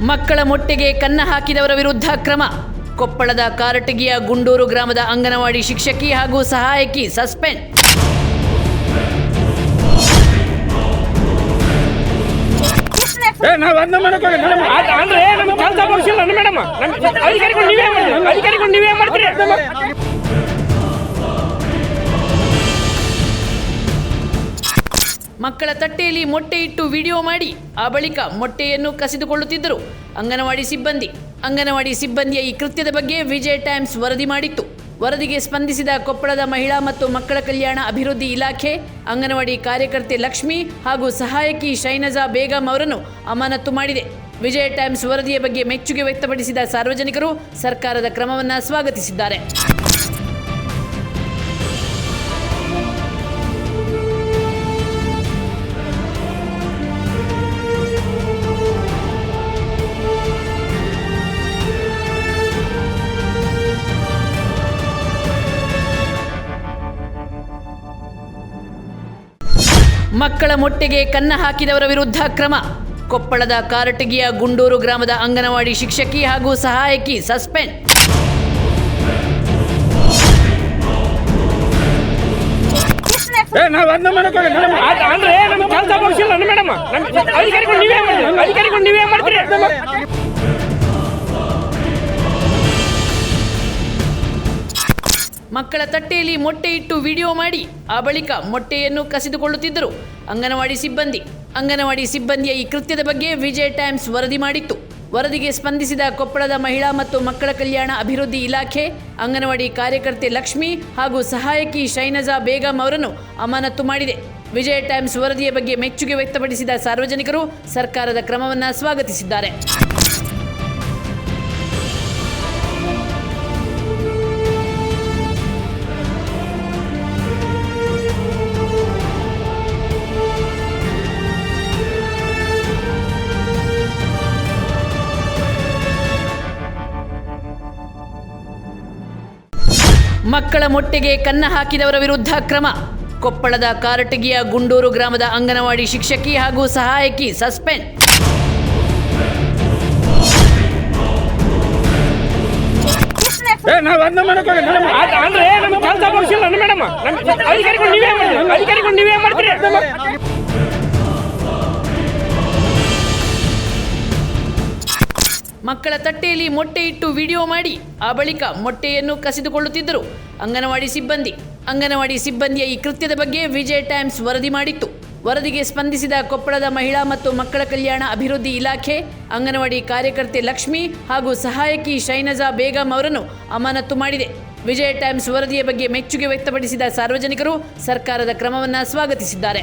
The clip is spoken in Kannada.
ಮಕ್ಕಳ ಮೊಟ್ಟೆಗೆ ಕನ್ನ ಹಾಕಿದವರ ವಿರುದ್ಧ ಕ್ರಮ. ಕೊಪ್ಪಳದ ಕಾರಟಗಿಯ ಗುಂಡೂರು ಗ್ರಾಮದ ಅಂಗನವಾಡಿ ಶಿಕ್ಷಕಿ ಹಾಗೂ ಸಹಾಯಕಿ ಸಸ್ಪೆಂಡ್. ಅಂದ್ರೆ ಮಕ್ಕಳ ತಟ್ಟೆಯಲ್ಲಿ ಮೊಟ್ಟೆ ಇಟ್ಟು ವಿಡಿಯೋ ಮಾಡಿ, ಆ ಬಳಿಕ ಮೊಟ್ಟೆಯನ್ನು ಕಸಿದುಕೊಳ್ಳುತ್ತಿದ್ದರು. ಅಂಗನವಾಡಿ ಸಿಬ್ಬಂದಿ, ಅಂಗನವಾಡಿ ಸಿಬ್ಬಂದಿಯ ಈ ಕೃತ್ಯದ ಬಗ್ಗೆ ವಿಜಯ್ ಟೈಮ್ಸ್ ವರದಿ ಮಾಡಿತ್ತು. ವರದಿಗೆ ಸ್ಪಂದಿಸಿದ ಕೊಪ್ಪಳದ ಮಹಿಳಾ ಮತ್ತು ಮಕ್ಕಳ ಕಲ್ಯಾಣ ಅಭಿವೃದ್ಧಿ ಇಲಾಖೆ, ಅಂಗನವಾಡಿ ಕಾರ್ಯಕರ್ತೆ ಲಕ್ಷ್ಮಿ ಹಾಗೂ ಸಹಾಯಕಿ ಶೈನಜಾ ಬೇಗಂ ಅವರನ್ನು ಅಮಾನತು ಮಾಡಿದೆ. ವಿಜಯ ಟೈಮ್ಸ್ ವರದಿಯ ಬಗ್ಗೆ ಮೆಚ್ಚುಗೆ ವ್ಯಕ್ತಪಡಿಸಿದ ಸಾರ್ವಜನಿಕರು ಸರ್ಕಾರದ ಕ್ರಮವನ್ನು ಸ್ವಾಗತಿಸಿದ್ದಾರೆ. ಮಕ್ಕಳ ಮೊಟ್ಟೆಗೆ ಕನ್ನ ಹಾಕಿದವರ ವಿರುದ್ಧ ಕ್ರಮ. ಕೊಪ್ಪಳದ ಕಾರಟಗಿಯ ಗುಂಡೂರು ಗ್ರಾಮದ ಅಂಗನವಾಡಿ ಶಿಕ್ಷಕಿ ಹಾಗೂ ಸಹಾಯಕಿ ಸಸ್ಪೆಂಡ್. ಅದನ್ನ ಮಕ್ಕಳ ತಟ್ಟೆಯಲ್ಲಿ ಮೊಟ್ಟೆ ಇಟ್ಟು ವಿಡಿಯೋ ಮಾಡಿ, ಆ ಬಳಿಕ ಮೊಟ್ಟೆಯನ್ನು ಕಸಿದುಕೊಳ್ಳುತ್ತಿದ್ದರು. ಅಂಗನವಾಡಿ ಸಿಬ್ಬಂದಿ. ಅಂಗನವಾಡಿ ಸಿಬ್ಬಂದಿಯ ಈ ಕೃತ್ಯದ ಬಗ್ಗೆ ವಿಜಯ್ ಟೈಮ್ಸ್ ವರದಿ ಮಾಡಿತ್ತು. ವರದಿಗೆ ಸ್ಪಂದಿಸಿದ ಕೊಪ್ಪಳದ ಮಹಿಳಾ ಮತ್ತು ಮಕ್ಕಳ ಕಲ್ಯಾಣ ಅಭಿವೃದ್ಧಿ ಇಲಾಖೆ, ಅಂಗನವಾಡಿ ಕಾರ್ಯಕರ್ತೆ ಲಕ್ಷ್ಮಿ ಹಾಗೂ ಸಹಾಯಕಿ ಶೈನಜಾ ಬೇಗಂ ಅವರನ್ನು ಅಮಾನತು ಮಾಡಿದೆ. ವಿಜಯ್ ಟೈಮ್ಸ್ ವರದಿಯ ಬಗ್ಗೆ ಮೆಚ್ಚುಗೆ ವ್ಯಕ್ತಪಡಿಸಿದ ಸಾರ್ವಜನಿಕರು ಸರ್ಕಾರದ ಕ್ರಮವನ್ನು ಸ್ವಾಗತಿಸಿದ್ದಾರೆ. ಮಕ್ಕಳ ಮೊಟ್ಟೆಗೆ ಕನ್ನ ಹಾಕಿದವರ ವಿರುದ್ಧ ಕ್ರಮ. ಕೊಪ್ಪಳದ ಕಾರಟಗಿಯ ಗುಂಡೂರು ಗ್ರಾಮದ ಅಂಗನವಾಡಿ ಶಿಕ್ಷಕಿ ಹಾಗೂ ಸಹಾಯಕಿ ಸಸ್ಪೆಂಡ್. ಏ ಮಕ್ಕಳ ತಟ್ಟೆಯಲ್ಲಿ ಮೊಟ್ಟೆ ಇಟ್ಟು ವಿಡಿಯೋ ಮಾಡಿ ಆ ಬಳಿಕ ಮೊಟ್ಟೆಯನ್ನು ಕಸಿದುಕೊಳ್ಳುತ್ತಿದ್ದರು. ಅಂಗನವಾಡಿ ಸಿಬ್ಬಂದಿ. ಅಂಗನವಾಡಿ ಸಿಬ್ಬಂದಿಯ ಈ ಕೃತ್ಯದ ಬಗ್ಗೆ ವಿಜಯ್ ಟೈಮ್ಸ್ ವರದಿ ಮಾಡಿತ್ತು. ವರದಿಗೆ ಸ್ಪಂದಿಸಿದ ಕೊಪ್ಪಳದ ಮಹಿಳಾ ಮತ್ತು ಮಕ್ಕಳ ಕಲ್ಯಾಣ ಅಭಿವೃದ್ಧಿ ಇಲಾಖೆ, ಅಂಗನವಾಡಿ ಕಾರ್ಯಕರ್ತೆ ಲಕ್ಷ್ಮಿ ಹಾಗೂ ಸಹಾಯಕಿ ಶೈನಜಾ ಬೇಗಂ ಅವರನ್ನು ಅಮಾನತು ಮಾಡಿದೆ. ವಿಜಯ್ ಟೈಮ್ಸ್ ವರದಿಯ ಬಗ್ಗೆ ಮೆಚ್ಚುಗೆ ವ್ಯಕ್ತಪಡಿಸಿದ ಸಾರ್ವಜನಿಕರು ಸರ್ಕಾರದ ಕ್ರಮವನ್ನು ಸ್ವಾಗತಿಸಿದ್ದಾರೆ.